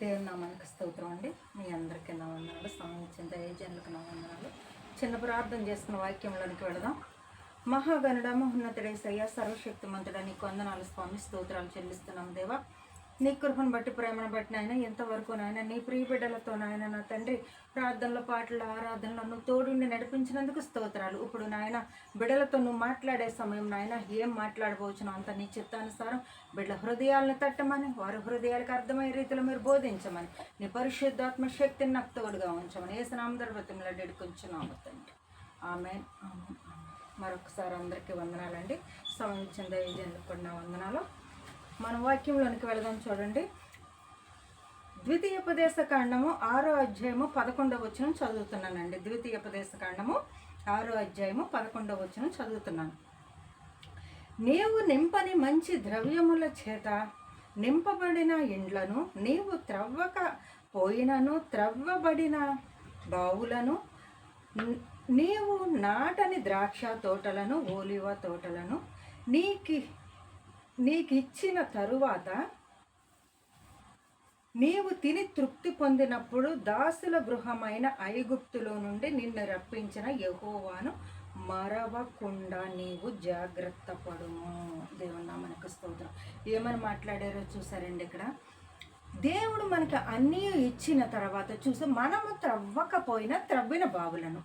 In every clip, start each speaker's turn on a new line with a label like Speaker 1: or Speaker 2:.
Speaker 1: దేవుని నామానికి స్తోత్రం అండి. మీ అందరికీ నా వందనాలు సంబంధించిన దయజనులకు నా వందనాలు చిన్న ప్రార్థన చేసుకున్న వాక్యంలోనికి వెళదాం. మహాగణుడ మహోన్నతుడేసయ్య సర్వశక్తిమంతుడ నీకు వందనాలు స్వామి స్తోత్రాలు చెల్లిస్తున్నాం దేవా. నీ కృపను బట్టి ప్రేమను బట్టి నాయన ఎంతవరకు నాయన నీ ప్రియ బిడ్డలతో నాయన నా తండ్రి ప్రార్థనల పాటల ఆరాధనలో నువ్వు తోడుండి నడిపించినందుకు స్తోత్రాలు. ఇప్పుడు నాయన బిడ్డలతో నువ్వు మాట్లాడే సమయం నాయన ఏం మాట్లాడబోచును అంత నీ చిత్తానుసారం బిడ్డల హృదయాలను తట్టమని వారి హృదయాలకు అర్థమయ్యే రీతిలో మీరు బోధించమని నీ పరిశుద్ధాత్మ శక్తిని నాకు తోడుగా ఉంచమని ఏ స్నామదర్భతంలో డెడుకుంచున్నాము తండ్రి. ఆమె మరొకసారి అందరికీ వందనాలండి. సమయం దైవజనులకు కూడా నా వందనాలు. మన వాక్యంలోనికి వెళదాం చూడండి. ద్వితీయోపదేశ కాండము ఆరో అధ్యాయము పదకొండవ వచ్చిన చదువుతున్నానండి. ద్వితీయోపదేశ కాండము ఆరో అధ్యాయము పదకొండవ వచ్చిన చదువుతున్నాను. నీవు నింపని మంచి ద్రవ్యముల చేత నింపబడిన ఇండ్లను నీవు త్రవ్వక పోయినను త్రవ్వబడిన బావులను నీవు నాటని ద్రాక్ష తోటలను ఓలివ తోటలను నీకి నీకు ఇచ్చిన తరువాత నీవు తిని తృప్తి పొందినప్పుడు దాసుల గృహమైన ఐగుప్తులో నుండి నిన్ను రప్పించిన యహోవాను మరవకుండా నీవు జాగ్రత్త పడుము. దేవున్నా మనకు స్తోత్రం. ఏమని మాట్లాడారో చూసారండి ఇక్కడ? దేవుడు మనకి అన్నీ ఇచ్చిన తర్వాత చూసి మనము త్రవ్వకపోయినా త్రవ్విన బావులను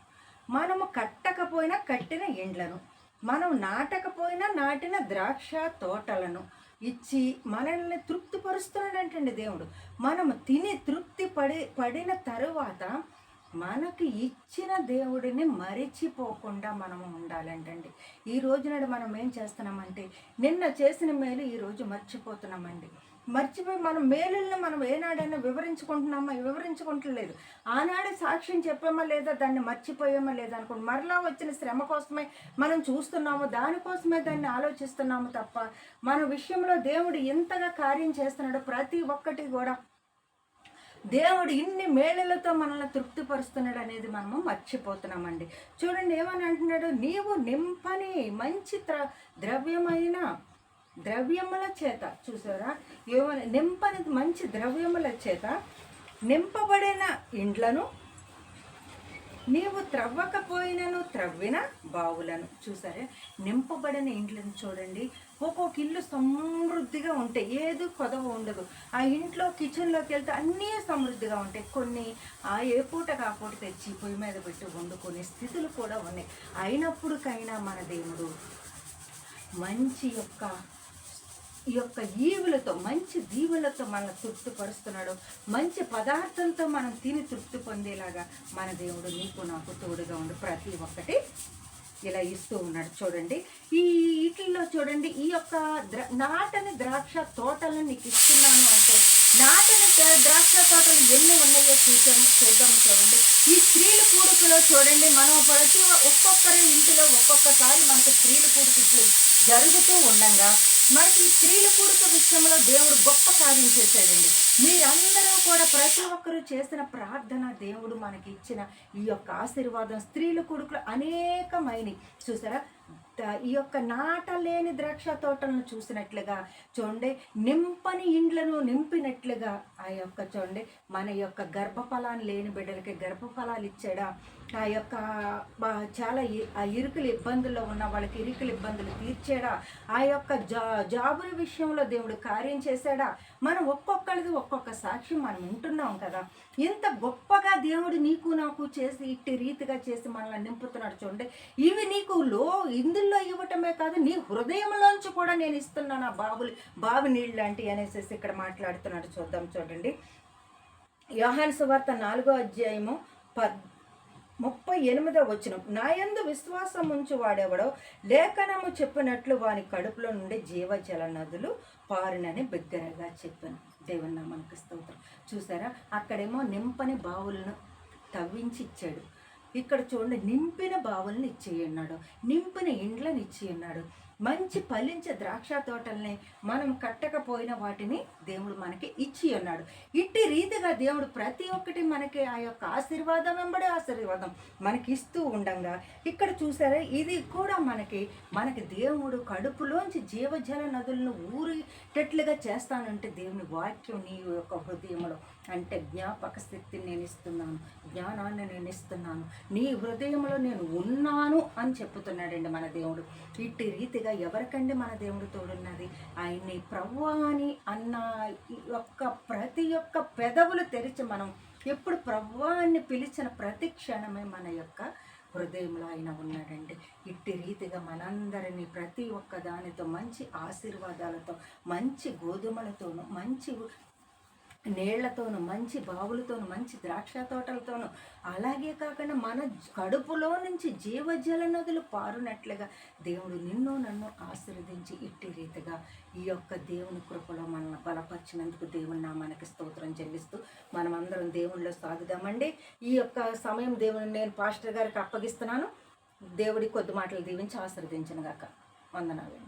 Speaker 1: మనము కట్టకపోయినా కట్టిన ఇండ్లను మనం నాటకపోయినా నాటిన ద్రాక్ష తోటలను ఇచ్చి మనల్ని తృప్తిపరుస్తున్నాడంటండి దేవుడు. మనం తిని తృప్తి పడి పడిన తరువాత మనకు ఇచ్చిన దేవుడిని మరిచిపోకుండా మనము ఉండాలంటండి. ఈ రోజు మనం ఏం చేస్తున్నామంటే నిన్న చేసిన మేలు ఈ రోజు మర్చిపోతున్నామండి. మర్చిపోయి మనం మేలుల్ని మనం ఏనాడైనా వివరించుకుంటున్నామా? వివరించుకుంటలేదు. ఆనాడే సాక్ష్యం చెప్పామా లేదా? దాన్ని మర్చిపోయామా లేదా అనుకోండి. మరలా వచ్చిన శ్రమ కోసమే మనం చూస్తున్నాము దానికోసమే దాన్ని ఆలోచిస్తున్నాము తప్ప మన విషయంలో దేవుడు ఎంతగా కార్యం చేస్తున్నాడో ప్రతి ఒక్కటి కూడా దేవుడు ఇన్ని మేళలతో మనల్ని తృప్తిపరుస్తున్నాడు అనేది మనము మర్చిపోతున్నామండి. చూడండి ఏమని అంటున్నాడు? నీవు నింపని మంచి ద్ర ద్రవ్యమైన ద్రవ్యముల చేత చూసారా? ఏమని నింపని మంచి ద్రవ్యముల చేత నింపబడిన ఇండ్లను నీవు త్రవ్వకపోయినను త్రవ్విన బావులను చూసారే? నింపబడిన ఇండ్లను చూడండి. ఒక్కొక్క ఇల్లు సమృద్ధిగా ఉంటాయి ఏది కొదవ ఉండదు. ఆ ఇంట్లో కిచెన్లోకి వెళ్తే అన్నీ సమృద్ధిగా ఉంటాయి. కొన్ని ఆ ఏ పూట కాపూట తెచ్చి పొయ్యి మీద పెట్టి వండుకునే స్థితులు కూడా ఉన్నాయి. అయినప్పటికైనా మన దేవుడు మంచి యొక్క ఈ యొక్క దీవులతో మంచి దీవులతో మనల్ని తృప్తిపరుస్తున్నాడు. మంచి పదార్థంతో మనం తిని తృప్తి పొందేలాగా మన దేవుడు నీకు నాకు తోడుగా ఉండి. ప్రతి ఒక్కటి ఇలా ఇస్తూ ఉన్నాడు. చూడండి ఈ వీటిల్లో చూడండి ఈ యొక్క ద్ర నాటని ద్రాక్ష తోటలను నీకు ఇస్తున్నాను అంటే నాటని ద్రాక్ష తోటలు ఎన్ని ఉన్నాయో చూసాము చూద్దాం చూడండి. ఈ స్త్రీల కూడుకులో చూడండి మనం ప్రతి ఒక్కొక్కరి ఇంటిలో ఒక్కొక్కసారి మనకు స్త్రీల కూడుకుట్లు జరుగుతూ ఉండంగా. మనకి స్త్రీల కూడుక విషయంలో దేవుడు గొప్ప కార్యం చేశాడండి. మీరందరూ కూడా ప్రతి ఒక్కరూ చేసిన ప్రార్థన దేవుడు మనకి ఇచ్చిన ఈ యొక్క ఆశీర్వాదం స్త్రీలు కొడుకులు అనేకమైనవి చూసారా? ఈ యొక్క నాటలేని ద్రాక్ష తోటలను చూసినట్లుగా చూడండి నింపని ఇండ్లను నింపినట్లుగా ఆ యొక్క చూడండి మన యొక్క గర్భఫలాన్ని లేని బిడ్డలకి గర్భఫలాలు ఇచ్చాడా? ఆ యొక్క చాలా ఇ- ఆ ఇరుకుల ఇబ్బందుల్లో ఉన్న వాళ్ళకి ఇరుకుల ఇబ్బందులు తీర్చాడా? ఆ యొక్క జా జాబుల విషయంలో దేవుడు కార్యం చేశాడా? మనం ఒక్కొక్కరిది ఒక్కొక్క సాక్ష్యం మనం ఉంటున్నాం. కదా ఇంత గొప్పగా దేవుడు నీకు నాకు చేసి ఇట్టి రీతిగా చేసి మనల్ని నింపుతున్నాడు చూడండి. ఇవి నీకు లో ఇందులో ఇవ్వటమే కాదు నీ హృదయంలోంచి కూడా నేను ఇస్తున్నాను ఆ బాబులు బావి నీళ్ళు లాంటివి అనేసి ఇక్కడ మాట్లాడుతున్నాడు చూద్దాం చూడండి. యోహాన్ సువార్త నాలుగో అధ్యాయము పద్ ముప్పై ఎనిమిదో వచ్చిన నాయందు విశ్వాసం ఉంచి వాడెవడో లేఖనము చెప్పినట్లు వాని కడుపులో నుండి జీవజల నదులు పారినని బిగ్గరగా చెప్పాను. దేవుని మనకు స్తోత్రం. చూసారా? అక్కడేమో నింపని బావులను తవ్వించి ఇచ్చాడు ఇక్కడ చూడండి నింపిన బావులను ఇచ్చేయన్నాడు. నింపిన ఇండ్లను ఇచ్చి ఉన్నాడు మంచి ఫలించే ద్రాక్ష తోటల్ని మనం కట్టకపోయిన వాటిని దేవుడు మనకి ఇచ్చి ఉన్నాడు ఇట్టి రీతిగా దేవుడు ప్రతి ఒక్కటి మనకి ఆ యొక్క ఆశీర్వాదం వెంబడే ఆశీర్వాదం మనకి ఇస్తూ ఉండంగా. ఇక్కడ చూసారా ఇది కూడా మనకి మనకి దేవుడు కడుపులోంచి జీవజల నదులను ఊరిటట్లుగా చేస్తానంటే దేవుని వాక్యం నీ యొక్క హృదయంలో అంటే జ్ఞాపక శక్తిని నేను ఇస్తున్నాను జ్ఞానాన్ని నేను ఇస్తున్నాను నీ హృదయంలో నేను ఉన్నాను అని చెప్తున్నాడండి మన దేవుడు. ఇట్టి రీతిగా ఎవరికండి మన దేవుడు తోడున్నది? ఆయన్ని ప్రభు అని అన్న ఈ యొక్క ప్రతి ఒక్క పెదవులు తెరిచి మనం ఎప్పుడు ప్రవ్వాన్ని పిలిచిన ప్రతి క్షణమే మన యొక్క హృదయంలో ఆయన ఉన్నాడండి. ఇట్టి రీతిగా మనందరినీ ప్రతి ఒక్క దానితో మంచి ఆశీర్వాదాలతో మంచి గోధుమలతోనూ మంచి నీళ్ళతోనూ మంచి బావులతోనూ మంచి ద్రాక్ష తోటలతోనూ అలాగే కాకుండా మన కడుపులో నుంచి జీవజల నదులు పారునట్లుగా దేవుడు నిన్ను నన్ను ఆశీర్వదించి ఇట్టి రీతిగా ఈ యొక్క దేవుని కృపలో మనల్ని బలపరిచినందుకు దేవుని మనకి స్తోత్రం చెల్లిస్తూ మనమందరం దేవునిలో సాగుదామండి. ఈ యొక్క సమయం దేవుని నేను పాస్టర్ గారికి అప్పగిస్తున్నాను. దేవుడి కొద్ది మాటలు దీవించి ఆశీర్వదించిన గాక. వందనాలండి.